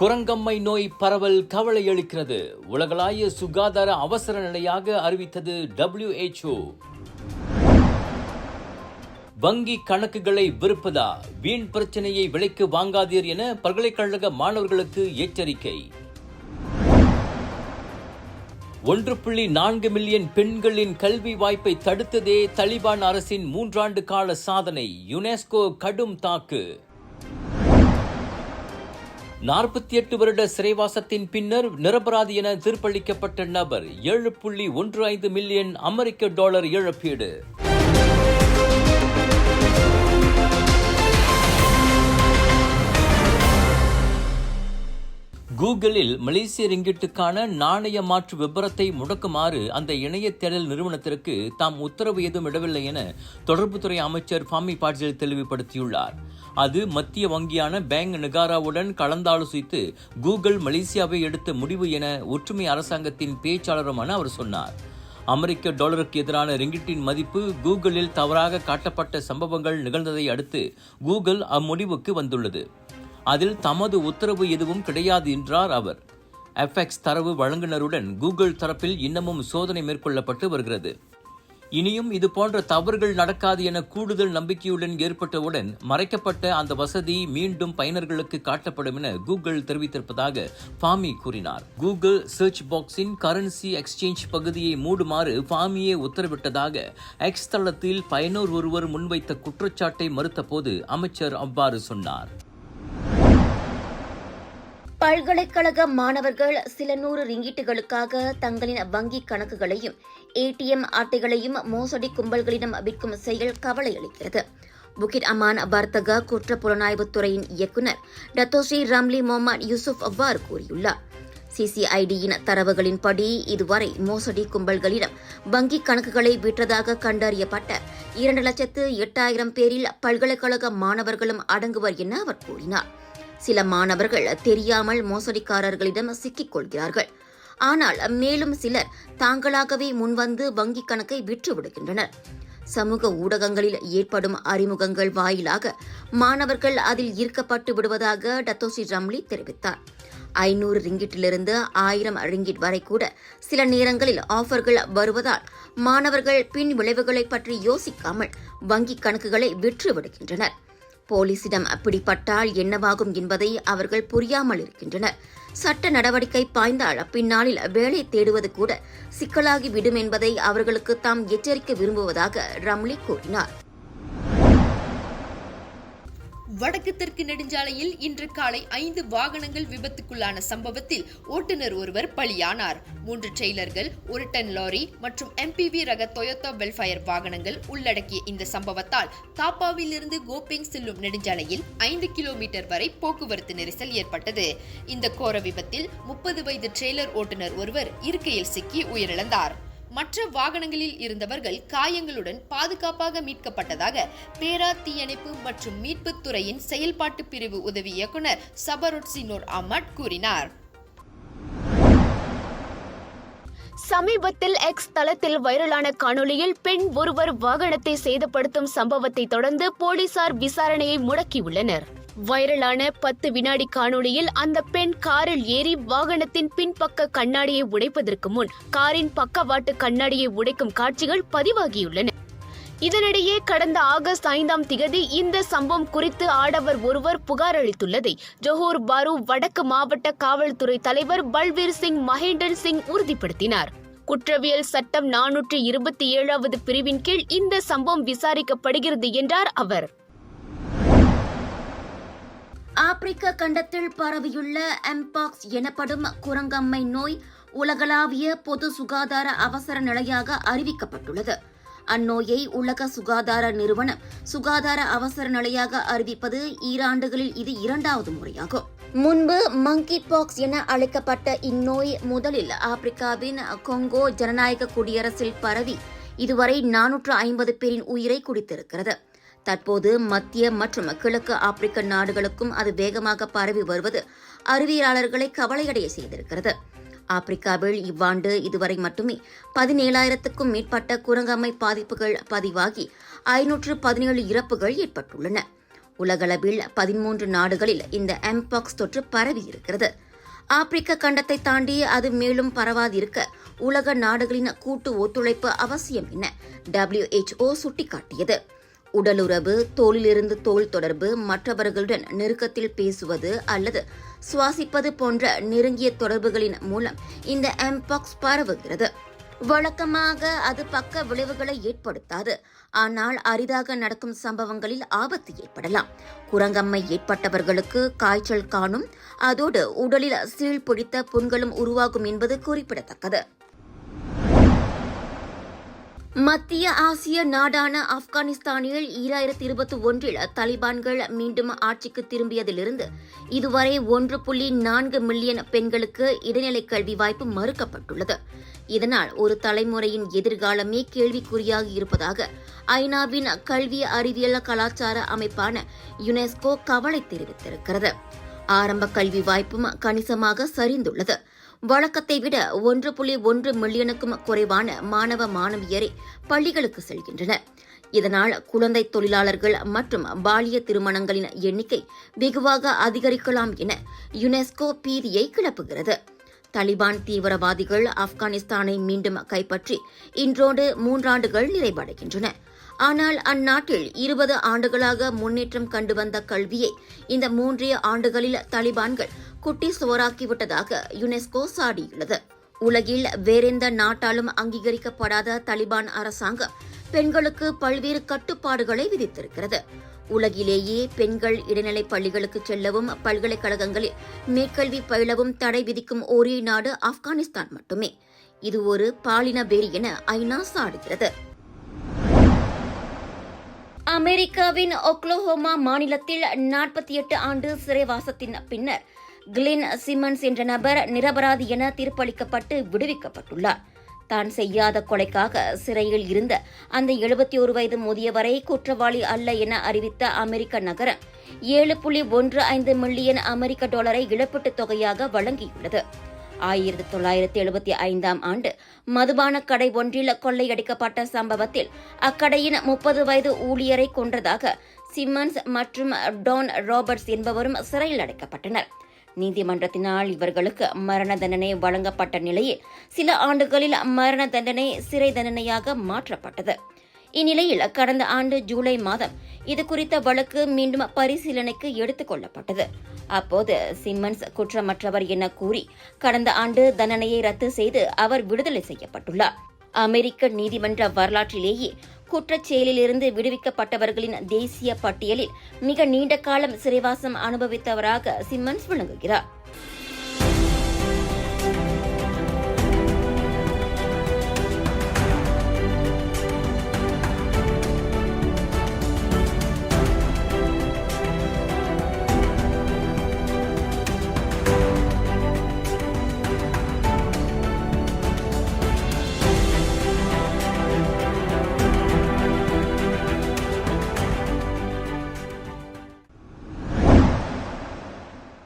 குரங்கம்மை நோய் பரவல் கவலை அளிக்கிறது. உலகளாய சுகாதார அவசர நிலையாக அறிவித்தது டபிள்யூஹெச்ஓ வங்கி கணக்குகளை விருப்பதா வீண் பிரச்சனையை விலைக்கு வாங்காதீர் என பல்கலைக்கழக மாணவர்களுக்கு எச்சரிக்கை. ஒன்று புள்ளி நான்கு மில்லியன் பெண்களின் கல்வி வாய்ப்பை தடுத்ததே தலிபான் அரசின் மூன்றாண்டு கால சாதனை. யுனெஸ்கோ கடும் தாக்கு. நாற்பத்தி எட்டு வருட சிறைவாசத்தின் பின்னர் நிரபராதி என தீர்ப்பளிக்கப்பட்ட நபர் ஏழு புள்ளி ஒன்று ஐந்து மில்லியன் அமெரிக்க டாலர் இழப்பீடு. கூகுளில் மலேசிய ரிங்கிட்டுக்கான நாணய மாற்று விபரத்தை முடக்குமாறு அந்த இணைய தேடல் நிறுவனத்திற்கு தாம் உத்தரவு எதுவும் இடவில்லை என தொடர்புத்துறை அமைச்சர் ஃபாமி பாட்ஜில் தெளிவுபடுத்தியுள்ளார். அது மத்திய வங்கியான பேங்க் நிகாராவுடன் கலந்தாலோசித்து கூகுள் மலேசியாவை எடுத்த முடிவு என ஒற்றுமை அரசாங்கத்தின் பேச்சாளருமான அவர் சொன்னார். அமெரிக்க டாலருக்கு எதிரான ரிங்கிட்டின் மதிப்பு கூகுளில் தவறாக காட்டப்பட்ட சம்பவங்கள் நிகழ்ந்ததை அடுத்து கூகுள் அம்முடிவுக்கு வந்துள்ளது. அதில் தமது உத்தரவு எதுவும் கிடையாது என்றார் அவர். எஃப்எக்ஸ் தரவு வழங்குனருடன் கூகுள் தரப்பில் இன்னமும் சோதனை மேற்கொள்ளப்பட்டு வருகிறது. இனியும் இது போன்ற தவறுகள் நடக்காது என கூடுதல் நம்பிக்கையுடன் ஏற்பட்டவுடன் மறைக்கப்பட்ட அந்த வசதி மீண்டும் பயனர்களுக்கு காட்டப்படும் என கூகுள் தெரிவித்திருப்பதாக ஃபாமி கூறினார். கூகுள் சர்ச் பாக்ஸின் கரன்சி எக்ஸ்சேஞ்ச் பகுதியை மூடுமாறு ஃபாமியே உத்தரவிட்டதாக எக்ஸ் தளத்தில் பயனர் ஒருவர் முன்வைத்த குற்றச்சாட்டை மறுத்தபோது அமைச்சர் அவ்வாறு சொன்னார். பல்கலைக்கழக மாணவர்கள் சில நூறு ரிங்கிட்டுகளுக்காக தங்களின் வங்கி கணக்குகளையும் ஏடிஎம் அட்டைகளையும் மோசடி கும்பல்களிடம் விற்கும் செயல் கவலை அளிக்கிறது. புகிட் அமான் வர்த்தக குற்ற புலனாய்வுத்துறையின் இயக்குநர் டத்தோஸ்ரீ ரம்லி மொஹமத் யூசுப் அவ்வாறு கூறியுள்ளார். சிசிஐடியின் தரவுகளின்படி இதுவரை மோசடி கும்பல்களிடம் வங்கி கணக்குகளை விற்றதாக கண்டறியப்பட்ட இரண்டு லட்சத்து எட்டாயிரம் பேரில் பல்கலைக்கழக மாணவர்களும் அடங்குவர் என அவர் கூறினார். சில மாணவர்கள் தெரியாமல் மோசடிக்காரர்களிடம் சிக்கிக் கொள்கிறார்கள் ஆனால் மேலும் சிலர் தாங்களாகவே முன்வந்து வங்கிக் கணக்கை விற்று விடுகின்றனர் சமூக ஊடகங்களில் ஏற்படும் அறிமுகங்கள் வாயிலாக மாணவர்கள் அதில் ஈர்க்கப்பட்டு விடுவதாக டத்தோசி ரம்லி தெரிவித்தார். ஐநூறு ரிங்கிட்டிலிருந்து ஆயிரம் ரிங்கிட் வரை கூட சில நேரங்களில் ஆஃபர்கள் வருவதால் மாணவர்கள் பின் விளைவுகளை பற்றி யோசிக்காமல் வங்கிக் கணக்குகளை விற்று விடுகின்றனர் போலீசிடம் அப்படிப்பட்டால் என்னவாகும் என்பதை அவர்கள் புரியாமல் இருக்கின்றனர். சட்ட நடவடிக்கை பாய்ந்தால் பின்னாளில் வேலை தேடுவது கூட சிக்கலாகி விடும் என்பதை அவர்களுக்கு தாம் எச்சரிக்க விரும்புவதாக ரம்லி கூறினார். வடக்கு தெற்கு நெடுஞ்சாலையில் இன்று காலை ஐந்து வாகனங்கள் விபத்துக்குள்ளான சம்பவத்தில் ஓட்டுநர் ஒருவர் பலியானார். மூன்று ட்ரெய்லர்கள் ஒரு டன் லாரி மற்றும் எம்பிவி ரக டொயோட்டா வெல்ஃபயர் வாகனங்கள் உள்ளடக்கிய இந்த சம்பவத்தால் தாப்பாவிலிருந்து கோபிங் செல்லும் நெடுஞ்சாலையில் ஐந்து கிலோமீட்டர் வரை போக்குவரத்து நெரிசல் ஏற்பட்டது. இந்த கோர விபத்தில் முப்பது வயது ட்ரெய்லர் ஓட்டுநர் ஒருவர் இருக்கையில் சிக்கி உயிரிழந்தார். மற்ற வாகனங்களில் இருந்தவர்கள் காயங்களுடன் பாதுகாப்பாக மீட்கப்பட்டதாக பேரா தீயணைப்பு மற்றும் மீட்புத் துறையின் செயல்பாட்டு பிரிவு உதவி இயக்குனர் சபருட்சினோர் அமட் கூறினார். சமீபத்தில் எக்ஸ் தளத்தில் வைரலான காணொளியில் பெண் ஒருவர் வாகனத்தை சேதப்படுத்தும் சம்பவத்தை தொடர்ந்து போலீசார் விசாரணையை முடக்கியுள்ளனர். வைரலான பத்து வினாடி காணொளியில் அந்த பெண் காரில் ஏறி வாகனத்தின் பின்பக்க கண்ணாடியை உடைப்பதற்கு முன் காரின் பக்கவாட்டு கண்ணாடியை உடைக்கும் காட்சிகள் பதிவாகியுள்ளன. இதனிடையே கடந்த ஆகஸ்ட் ஐந்தாம் திகதி இந்த சம்பவம் குறித்து ஆடவர் ஒருவர் புகார் அளித்துள்ளதை ஜொஹூர் பாரு வடக்கு மாவட்ட காவல்துறை தலைவர் பல்வீர் சிங் மகேந்தர் சிங் உறுதிப்படுத்தினார். குற்றவியல் சட்டம் நானூற்றி இருபத்தி ஏழாவது பிரிவின் கீழ் இந்த சம்பவம் விசாரிக்கப்படுகிறது என்றார் அவர். ஆப்பிரிக்க கண்டத்தில் பரவியுள்ள எம்பாக்ஸ் எனப்படும் குரங்கம்மை நோய் உலகளாவிய பொது சுகாதார அவசர நிலையாக அறிவிக்கப்பட்டுள்ளது. அந்நோயை உலக சுகாதார நிறுவனம் சுகாதார அவசர நிலையாக அறிவிப்பது ஈராண்டுகளில் இது இரண்டாவது முறையாகும். முன்பு மங்கி பாக்ஸ் என அழைக்கப்பட்ட இந்நோய் முதலில் ஆப்பிரிக்காவின் கொங்கோ ஜனநாயக குடியரசில் பரவி இதுவரை நானூற்று ஐம்பது பேரின் உயிரை குடித்திருக்கிறது. தற்போது மத்திய மற்றும் கிழக்கு ஆப்பிரிக்க நாடுகளுக்கும் அது வேகமாக பரவி வருவது அறிவியலாளர்களை கவலையடைய செய்திருக்கிறது. ஆப்பிரிக்காவில் இவ்வாண்டு இதுவரை மட்டுமே பதினேழாயிரத்துக்கும் மேற்பட்ட குரங்கம்மை பாதிப்புகள் பதிவாகி ஐநூற்று பதினேழு இறப்புகள் ஏற்பட்டுள்ளன. உலகளவில் பதிமூன்று நாடுகளில் இந்த எம்பாக்ஸ் தொற்று பரவி இருக்கிறது. ஆப்பிரிக்க கண்டத்தை தாண்டி அது மேலும் பரவாதிருக்க உலக நாடுகளின் கூட்டு ஒத்துழைப்பு அவசியம் என டபிள்யூஎச்ஓ சுட்டிக்காட்டியது. உடலுறவு தோலிலிருந்து தோல் தொடர்பு மற்றவர்களுடன் நெருக்கத்தில் பேசுவது அல்லது சுவாசிப்பது போன்ற நெருங்கிய தொடர்புகளின் மூலம் இந்த எம்பாக்ஸ் பரவுகிறது. வழக்கமாக அது பக்க விளைவுகளை ஏற்படுத்தாது. ஆனால் அரிதாக நடக்கும் சம்பவங்களில் ஆபத்து ஏற்படலாம். குரங்கம்மை ஏற்பட்டவர்களுக்கு காய்ச்சல் காணும். அதோடு உடலில் சீழ் பிடித்த புண்களும் உருவாகும் என்பது குறிப்பிடத்தக்கது. மத்திய ஆசிய நாடான ஆப்கானிஸ்தானில் ஈராயிரத்தி இருபத்தி ஒன்றில் தலிபான்கள் மீண்டும் ஆட்சிக்கு திரும்பியதிலிருந்து இதுவரை ஒன்று புள்ளி நான்கு மில்லியன் பெண்களுக்கு இடைநிலை கல்வி வாய்ப்பு மறுக்கப்பட்டுள்ளது. இதனால் ஒரு தலைமுறையின் எதிர்காலமே கேள்விக்குறியாகி இருப்பதாக ஐநாவின் கல்வி அறிவியல் கலாச்சார அமைப்பான யுனெஸ்கோ கவலை தெரிவித்திருக்கிறது. ஆரம்ப கல்வி வாய்ப்பும் கணிசமாக சரிந்துள்ளது. வழக்கத்தை விட ஒன்று புள்ளி ஒன்று மில்லியனுக்கும் குறைவான மாணவ மாணவியரே பள்ளிகளுக்கு செல்கின்றனர். இதனால் குழந்தை தொழிலாளர்கள் மற்றும் பாலிய திருமணங்களின் எண்ணிக்கை வெகுவாக அதிகரிக்கலாம் என யுனெஸ்கோ பீதியை கிளப்புகிறது. தலிபான் தீவிரவாதிகள் ஆப்கானிஸ்தானை மீண்டும் கைப்பற்றி இன்றோடு மூன்றாண்டுகள் நிறைவடைகின்றன. ஆனால் அந்நாட்டில் இருபது ஆண்டுகளாக முன்னேற்றம் கண்டு வந்த கல்வியை இந்த மூன்றே ஆண்டுகளில் தலிபான்கள் குட்டி சுவராக்கிவிட்டதாக யுனெஸ்கோ சாடியுள்ளது. உலகில் வேறெந்த நாட்டாலும் அங்கீகரிக்கப்படாத தலிபான் அரசாங்கம் பெண்களுக்கு பல்வேறு கட்டுப்பாடுகளை விதித்திருக்கிறது. உலகிலேயே பெண்கள் இடைநிலை பள்ளிகளுக்கு செல்லவும் பல்கலைக்கழகங்களில் மேற்கல்வி பயிலவும் தடை விதிக்கும் ஒரே நாடு ஆப்கானிஸ்தான் மட்டுமே. இது ஒரு பாலின பேரி என ஐநா சாடுகிறது. அமெரிக்காவின் ஒக்லோஹோமா மாநிலத்தில் நாற்பத்தி எட்டு ஆண்டு சிறைவாசத்தின் பின்னர் கிளின் சிமன்ஸ் என்ற நபர் நிரபராதி என தீர்ப்பளிக்கப்பட்டு விடுவிக்கப்பட்டுள்ளார். தான் செய்யாத கொலைக்காக சிறையில் இருந்த அந்த எழுபத்தி ஒரு வயது முதியவரை குற்றவாளி அல்ல என அறிவித்த அமெரிக்க நகரம் ஏழு புள்ளி ஒன்று ஐந்து மில்லியன் அமெரிக்க டாலரை இழப்பீட்டுத் தொகையாக வழங்கியுள்ளது. ஆயிரத்தி தொள்ளாயிரத்தி எழுபத்தி ஐந்தாம் ஆண்டு மதுபான கடை ஒன்றில் கொள்ளையடிக்கப்பட்ட சம்பவத்தில் அக்கடையின் முப்பது வயது ஊழியரை கொன்றதாக சிம்மன்ஸ் மற்றும் டான் ராபர்ட்ஸ் என்பவரும் சிறையில் அடைக்கப்பட்டனர். நீதிமன்றத்தினால் இவர்களுக்கு மரண தண்டனை வழங்கப்பட்ட நிலையில் சில ஆண்டுகளில் மரண தண்டனை சிறை தண்டனையாக மாற்றப்பட்டது. இந்நிலையில் கடந்த ஆண்டு ஜூலை மாதம் இது குறித்த வழக்கு மீண்டும் பரிசீலனைக்கு எடுத்துக் கொள்ளப்பட்டது. அப்போது சிம்மன்ஸ் குற்றமற்றவர் என கூறி கடந்த ஆண்டு தண்டனையை ரத்து செய்து அவர் விடுதலை செய்யப்பட்டுள்ளார். அமெரிக்க நீதிமன்ற வரலாற்றிலேயே குற்றச் செயலிலிருந்து விடுவிக்கப்பட்டவர்களின் தேசிய பட்டியலில் மிக நீண்ட காலம் சிறைவாசம் அனுபவித்தவராக சிம்மன்ஸ் விளங்குகிறார்.